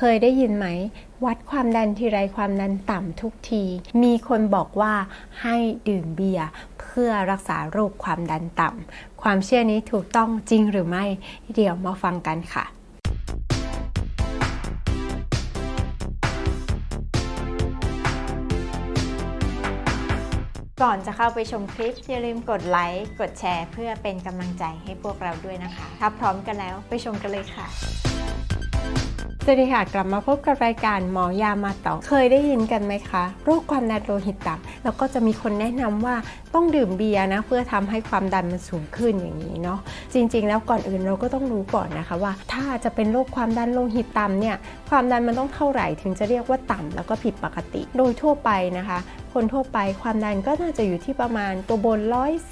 เคยได้ยินไหม วัดความดันทีไรความดันต่ำทุกที มีคนบอกว่าให้ดื่มเบียร์เพื่อรักษาโรคความดันต่ำความเชื่อนี้ถูกต้องจริงหรือไม่ เดี๋ยวมาฟังกันค่ะก่อนจะเข้าไปชมคลิป อย่าลืมกดไลค์ กดแชร์ เพื่อเป็นกำลังใจให้พวกเราด้วยนะคะ ถ้าพร้อมกันแล้วไปชมกันเลยค่ะ สวัสดีค่ะ กลับมาพบกับรายการหมอยามาต่อ เคยได้ยินกันไหมคะ โรคความดันโลหิตต่ำแล้วก็จะมีคนแนะนำว่าต้องดื่มเบียร์นะ เพื่อทำให้ความดันมันสูงขึ้นอย่างนี้เนาะจริง ๆ แล้วก่อนอื่นเราก็ต้องรู้ก่อนนะคะว่า ถ้าจะเป็นโรคความดันโลหิตต่ำเนี่ยความดันมันต้องเท่าไหร่ถึงจะเรียกว่าต่ำแล้วก็ผิดปกติ โดยทั่วไปนะคะ คนทั่วไป ความดันก็น่าจะอยู่ที่ประมาณตัวบน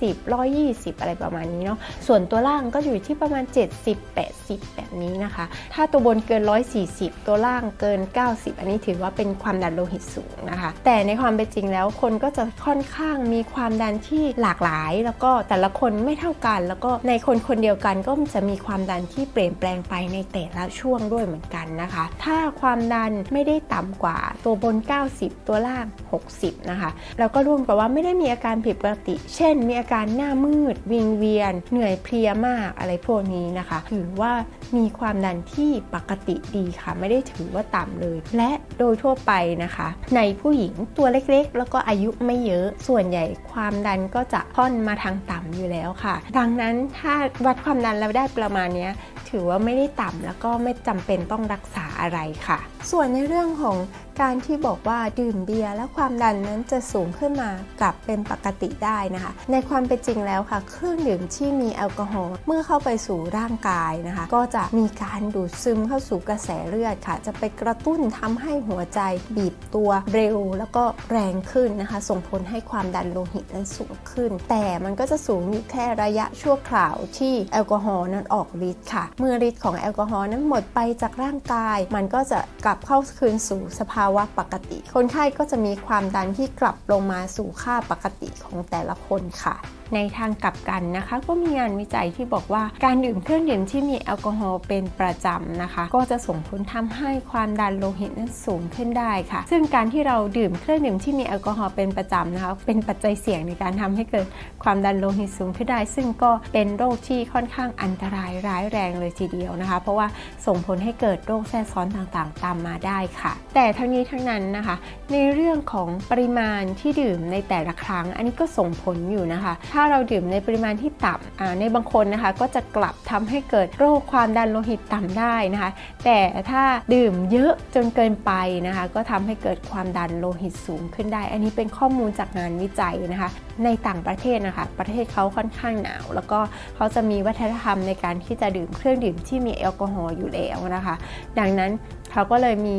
110 120 อะไรประมาณนี้เนาะส่วนตัวล่างก็อยู่ที่ประมาณ 70 80 แบบนี้นะคะ ถ้าตัวบนเกิน 140 ตัวล่างเกิน 90 อันนี้ถือว่าเป็นความดันโลหิตสูงนะคะ แต่ในความเป็นจริงแล้วคนก็จะค่อนข้างมีความดันที่หลากหลาย แล้วก็แต่ละคนไม่เท่ากัน แล้วก็ในคนคนเดียวกันก็จะมีความดันที่เปลี่ยนแปลงไปในแต่ละช่วงด้วยเหมือนกันนะคะ ถ้าความดันไม่ได้ต่ำกว่าตัวบน 90 ตัวล่าง 60นะคะแล้วก็รวมกับว่าไม่ได้มีอาการผิดปกติ เช่น มีอาการหน้ามืด วิงเวียน เหนื่อยเพลียมากอะไรพวกนี้นะคะถือว่ามีความดันที่ปกติดีค่ะ ไม่ได้ถือว่าต่ำเลย และโดยทั่วไปนะคะ ในผู้หญิงตัวเล็กๆ แล้วก็อายุไม่เยอะส่วนใหญ่ความดันก็จะค่อนมาทางต่ำอยู่แล้วค่ะ ดังนั้นถ้าวัดความดันแล้วได้ประมาณนี้ ถือว่าไม่ได้ต่ำแล้วก็ไม่จำเป็นต้องรักษาอะไรค่ะ ส่วนในเรื่องของการที่บอกว่าดื่มเบียร์แล้วความดันนั้นจะสูงขึ้นมากลับเป็นปกติได้นะคะ ในความเป็นจริงแล้วค่ะ เครื่องดื่มที่มีแอลกอฮอล์เมื่อเข้าไปสู่ร่างกายนะคะ ก็จะมีการดูดซึมเข้าสู่กระแสเลือดค่ะ จะไปกระตุ้นทำให้หัวใจบีบตัวเร็ว แล้วก็แรงขึ้นนะคะ ส่งผลให้ความดันโลหิตนั้นสูงขึ้น แต่มันก็จะสูงอยู่แค่ระยะชั่วคราวที่แอลกอฮอล์นั้นออกฤทธิ์ค่ะเมื่อฤทธิ์ของแอลกอฮอล์นั้นหมดไปจากร่างกาย มันก็จะกลับเข้าคืนสู่สภาวะปกติ คนไข้ก็จะมีความดันที่กลับลงมาสู่ค่าปกติของแต่ละคนค่ะในทางกลับกันนะคะ ก็มีงานวิจัยที่บอกว่าการดื่มเครื่องดื่มที่มีแอลกอฮอล์เป็นประจำนะคะ ก็จะส่งผลทำให้ความดันโลหิตนั้นสูงขึ้นได้ค่ะ ซึ่งการที่เราดื่มเครื่องดื่มที่มีแอลกอฮอล์เป็นประจำนะคะเป็นปัจจัยเสี่ยงในการทำให้เกิดความดันโลหิตสูงขึ้นได้ ซึ่งก็เป็นโรคที่ค่อนข้างอันตรายร้ายแรงเลยทีเดียวนะคะ เพราะว่าส่งผลให้เกิดโรคแทรกซ้อนต่างๆ ตามมาได้ค่ะ แต่ทั้งนี้ทั้งนั้นนะคะ ในเรื่องของปริมาณที่ดื่มในแต่ละครั้ง อันนี้ก็ส่งผลอยู่นะคะ ถ้าเราดื่มในปริมาณที่ต่ำในบางคนนะคะ ก็จะกลับทำให้เกิดโรคความดันโลหิตต่ำได้นะคะ แต่ถ้าดื่มเยอะจนเกินไปนะคะ ก็ทำให้เกิดความดันโลหิตสูงขึ้นได้ อันนี้เป็นข้อมูลจากงานวิจัยนะคะ ในต่างประเทศนะคะ ประเทศเขาค่อนข้างหนาว แล้วก็เขาจะมีวัฒนธรรมในการที่จะดื่มเครื่องื่องดื่มที่มีแอลกอฮอล์อยู่แล้วนะคะ ดังนั้นเขาก็เลยมี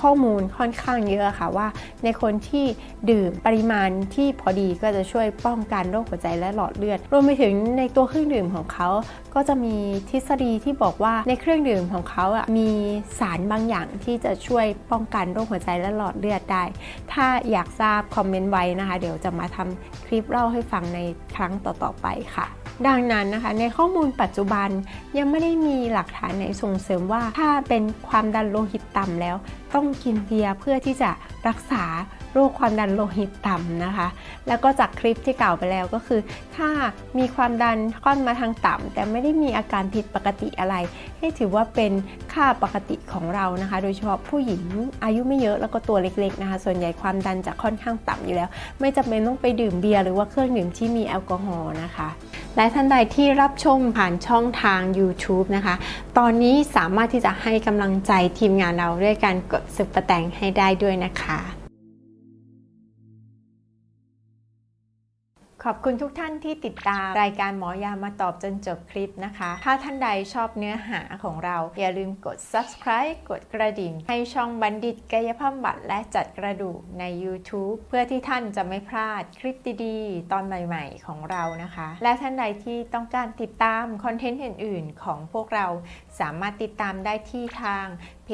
ข้อมูลค่อนข้างเยอะค่ะว่า ในคนที่ดื่มปริมาณที่พอดีก็จะช่วยป้องกันโรคหัวใจและหลอดเลือด รวมไปถึงในตัวเครื่องดื่มของเขา ก็จะมีทฤษฎีที่บอกว่าในเครื่องดื่มของเขาอะมีสารบางอย่างที่จะช่วยป้องกันโรคหัวใจและหลอดเลือดได้ ถ้าอยากทราบคอมเมนต์ไว้นะคะ เดี๋ยวจะมาทำคลิปเล่าให้ฟังในครั้งต่อๆไปค่ะ ดังนั้นนะคะ ในข้อมูลปัจจุบันยังไม่ได้มีหลักฐานไหนส่งเสริมว่า ถ้าเป็นความดันโลหิตต่ำแล้ว ต้องกินเบียร์เพื่อที่จะรักษาโรคความดันโลหิตต่ำนะคะ แล้วก็จากคลิปที่กล่าวไปแล้วก็คือ ถ้ามีความดันค่อนมาทางต่ำแต่ไม่ได้มีอาการผิดปกติอะไร ให้ถือว่าเป็นค่าปกติของเรานะคะ โดยเฉพาะผู้หญิงอายุไม่เยอะแล้วก็ตัวเล็กๆนะคะ ส่วนใหญ่ความดันจะค่อนข้างต่ำอยู่แล้ว ไม่จำเป็นต้องไปดื่มเบียร์หรือว่าเครื่องดื่มที่มีแอลกอฮอล์นะคะ และท่านใดที่รับชมผ่านช่องทาง YouTube นะคะ ตอนนี้สามารถที่จะให้กำลังใจทีมงานเราด้วยการกดซุปเปอร์แตงให้ได้ด้วยนะคะ ขอบคุณทุกท่านที่ติดตามรายการหมอยามาตอบจนจบคลิปนะคะ ถ้าท่านใดชอบเนื้อหาของเรา อย่าลืมกด subscribe กดกระดิ่ง ให้ช่องบัณฑิตกายภาพบำบัดและจัดกระดูกใน YouTube เพื่อที่ท่านจะไม่พลาดคลิปดีๆ ตอนใหม่ๆ ของเรานะคะ และท่านใดที่ต้องการติดตามคอนเทนต์อื่น ๆ ของพวกเราสามารถติดตามได้ที่ทาง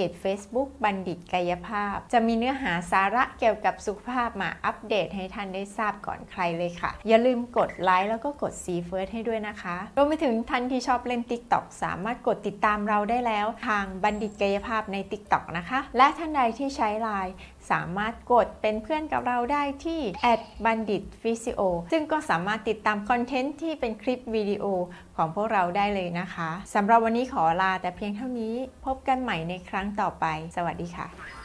จ Facebook บัณฑิตกายภาพ จะมีเนื้อหาสาระเกี่ยวกับสุขภาพมาอัปเดตให้ท่านได้ทราบก่อนใครเลยค่ะ อย่าลืมกดไลค์แล้วก็กดซีเฟิร์สให้ด้วยนะคะรวมไปถึงท่านที่ชอบเล่น t i k t o กสามารถกดติดตามเราได้แล้ว ทางบัณฑิตกายภาพใน t i k t o กนะคะ และท่านใดที่ใช้ไลน์ สามารถกดเป็นเพื่อนกับเราได้ที่ at bandit physio ซึ่งก็สามารถติดตามคอนเทนต์ที่เป็นคลิปวิดีโอของพวกเราได้เลยนะคะสำหรับวันนี้ขอลาแต่เพียงเท่านี้พบกันใหม่ในครั้งต่อไป สวัสดีค่ะ